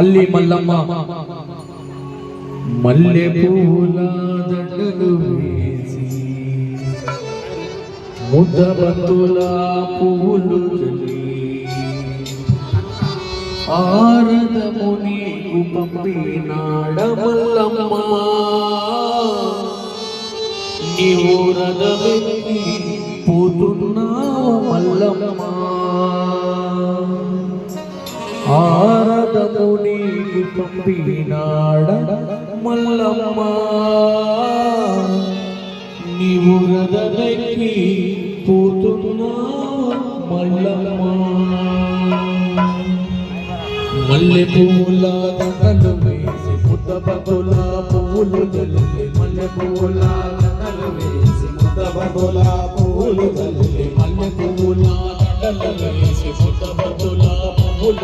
అల్లి మల్లమ్మ. మల్లె పూల దండలు వేసి ముద్దబంతుల పువ్వులు ఆరదముని పంపినాడమల్లమ్మ నీవు రథమెక్కి పోతున్నావు మల్లమ్మ. ఆ పాదము నీకు పంపినాడ? మల్లమ్మ నీవు రథమెక్కి పోతున్నా మల్లమ్మ మల్లె పూల దండలు వేసి పుట్ట పువ్వులు జల్లి మల్లె పూల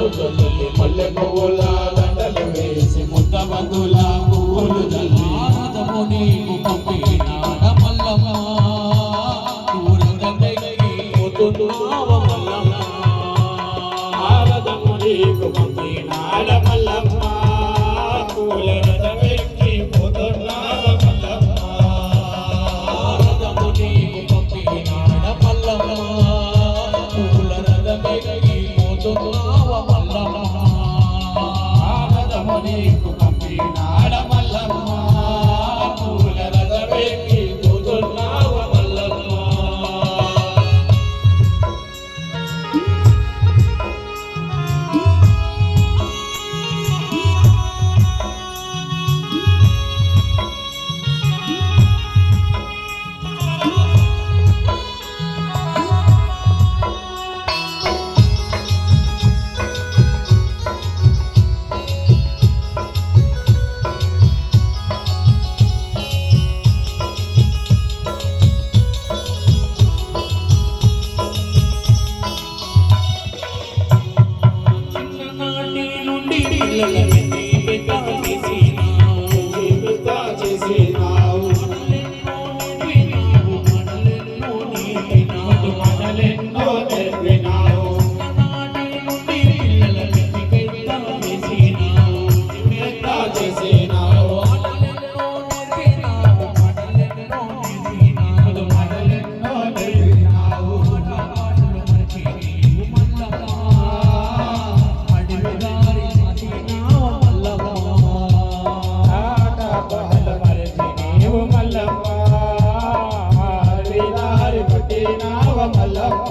తొలి పల్లె పువ్వుల దండలు పువ్వులు జల్లి. ఆరాధము నీకు పంపినాడ Sayyidina నావ మల్లప్ప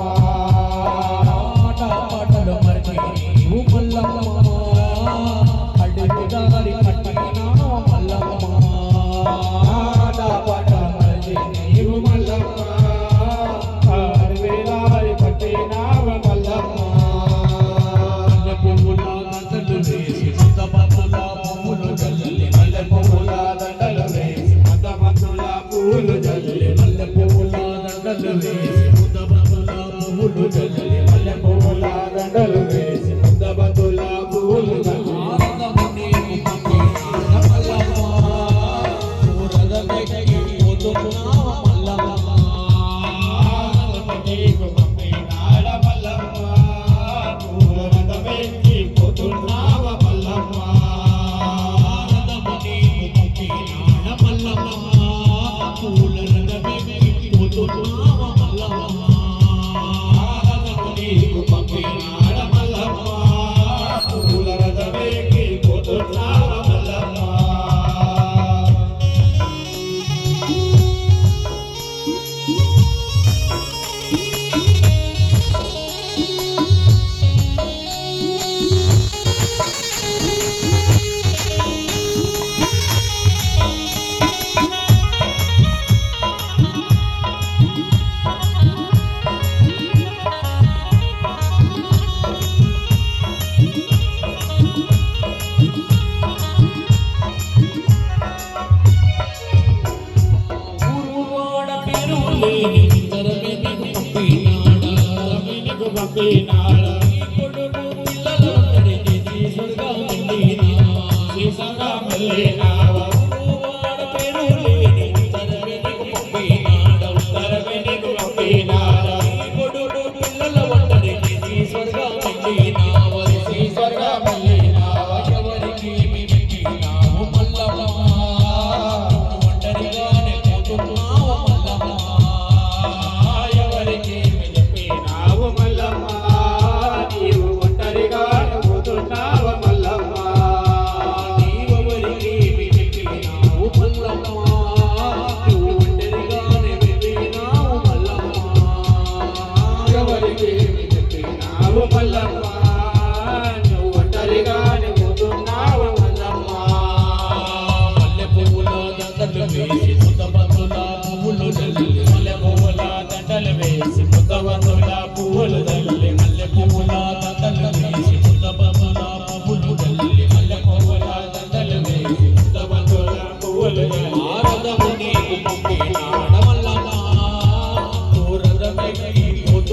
కొడుకు పిల్లలందరికీ తీసుగా వెళ్ళినా తీసుగా వెళ్ళినా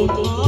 Thank you.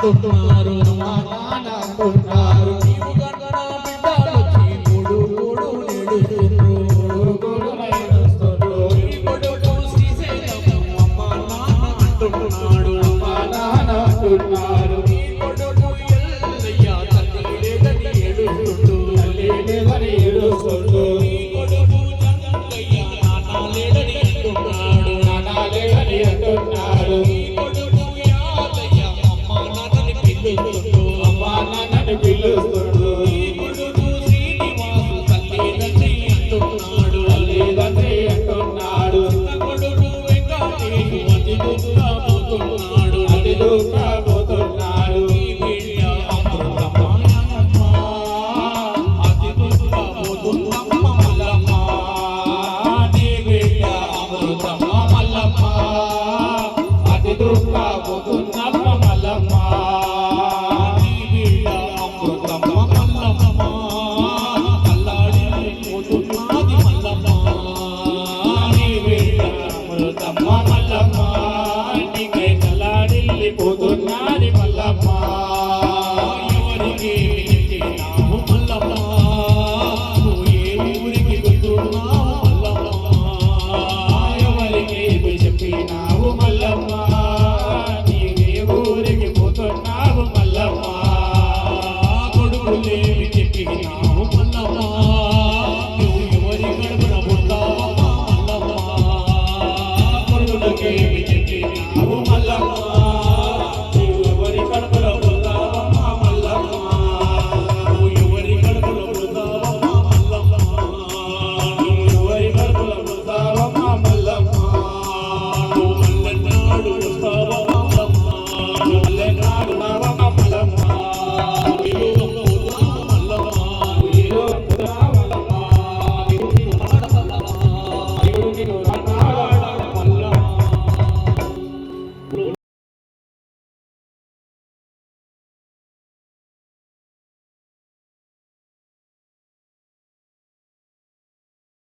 నాన్న అంటున్నారు నానంటున్నారు